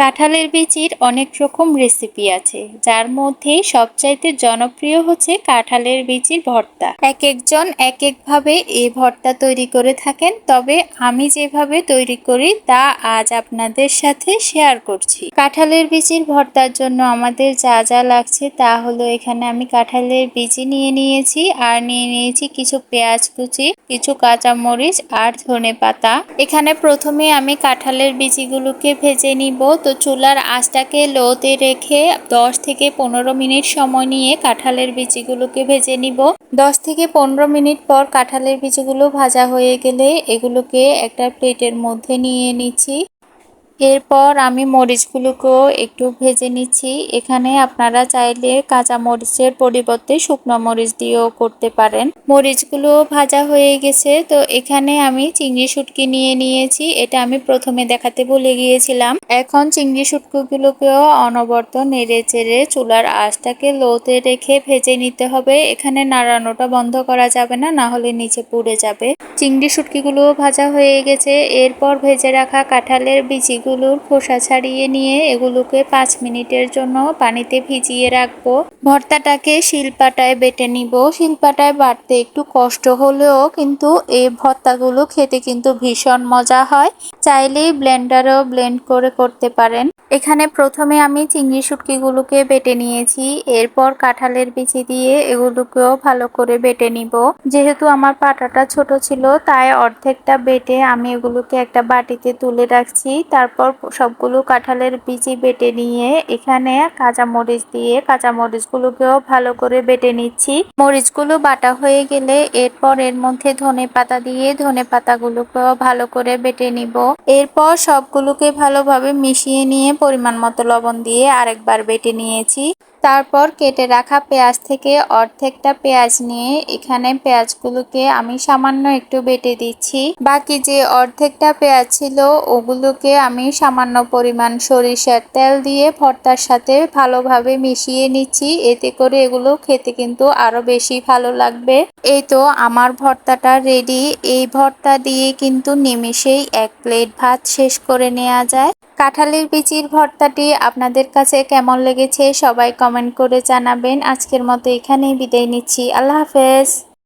কাঁঠালের বিচির অনেক রকম রেসিপি আছে, যার মধ্যে সবচাইতে জনপ্রিয় হচ্ছে কাঁঠালের বিচির ভর্তা। এক একজন এক একভাবে এই ভর্তা তৈরি করে থাকেন, তবে আমি যেভাবে তৈরি করি তা আজ আপনাদের সাথে শেয়ার করছি। কাঁঠালের বিচির ভর্তার জন্য আমাদের যা যা লাগছে তা হলো এখানে আমি কাঁঠালের বিচি নিয়ে নিয়েছি, আর নিয়ে নিয়েছি কিছু পেঁয়াজ কুচি, কিছু কাঁচামরিচ, আর ধনে পাতা এখানে প্রথমে আমি কাঁঠালের বিচিগুলোকে ভেজে নিব। তো চুলার আঁচটাকে লোতে রেখে 10 থেকে পনেরো মিনিট সময় নিয়ে কাঁঠালের বিচিগুলোকে ভেজে নিব। 10 থেকে পনেরো মিনিট পর কাঁঠালের বিচিগুলো ভাজা হয়ে গেলে এগুলোকে একটা প্লেটের মধ্যে নিয়ে নিচ্ছি। এরপর আমি মরিচগুলোকেও একটু ভেজে নিচ্ছি। এখানে আপনারা চাইলে কাঁচা মরিচের পরিবর্তে শুকনো মরিচ দিয়েও করতে পারেন। মরিচগুলো ভাজা হয়ে গেছে, তো এখানে আমি চিংড়ি শুটকি নিয়ে নিয়েছি। এটা আমি প্রথমে দেখাতে ভুলে গিয়েছিলাম। এখন চিংড়ি শুটকিগুলোকেও অনবর্ত নেড়ে চেড়ে চুলার আঁচটাকে লোতে রেখে ভেজে নিতে হবে। এখানে নাড়ানোটা বন্ধ করা যাবে না না হলে নিচে পুড়ে যাবে। চিংড়ি শুটকিগুলোও ভাজা হয়ে গেছে। এরপর ভেজে রাখা কাঁঠালের বিচিগুলো এগুলোর খোসা ছাড়িয়ে নিয়ে এগুলোকে পাঁচ মিনিটের জন্য পানিতে ভিজিয়ে রাখব। ভর্তাটাকে শিলপাটায় বেটে নিব। শিলপাটায় বাড়তে একটু কষ্ট হলেও কিন্তু এই ভর্তাগুলো খেতে কিন্তু ভীষণ মজা হয়। চাইলেই ব্লেন্ডারেও ব্লেন্ড করে করতে পারেন। এখানে প্রথমে আমি চিংড়ি শুটকিগুলোকে বেটে নিয়েছি। এরপর কাঁঠালের বিচি দিয়ে এগুলোকেও ভালো করে বেটে নিব। যেহেতু আমার পাটাটা ছোট ছিল, তাই অর্ধেকটা বেটে আমি এগুলোকে একটা বাটিতে তুলে রাখছি। তারপর সবগুলো কাঁঠালের বিচি বেটে নিয়ে এখানে কাঁচা মরিচ দিয়ে কাঁচা মরিচগুলোকেও ভালো করে বেটে নিচ্ছি। মরিচগুলো বাটা হয়ে গেলে এরপর এর মধ্যে ধনে পাতা দিয়ে ধনে পাতাগুলোকেও ভালো করে বেটে নিব। এরপর সবগুলোকে ভালোভাবে মিশিয়ে নিয়ে পরিমাণ মতো লবণ দিয়ে আরেকবার বেটে নিয়েছি। তারপর কেটে রাখা পেঁয়াজ থেকে অর্ধেকটা পেঁয়াজ নিয়ে এখানে পেঁয়াজগুলোকে আমি সামান্য একটু বেটে দিচ্ছি। বাকি যে অর্ধেকটা পেঁয়াজ ছিল, ওগুলোকে আমি সামান্য পরিমাণ সরিষার তেল দিয়ে ভর্তার সাথে ভালোভাবে মিশিয়ে নিচ্ছি। এতে করে এগুলো খেতে কিন্তু আরও বেশি ভালো লাগবে। এই তো আমার ভর্তাটা রেডি এই ভর্তা দিয়ে কিন্তু নিমিষেই এক প্লেট ভাত শেষ করে নেওয়া যায়। কাঁঠালের বিচির ভর্তাটি আপনাদের কাছে কেমন লেগেছে সবাই কমেন্ট করে জানাবেন। আজকের মতো এখানেই বিদায় নিচ্ছি। আল্লাহ হাফেজ।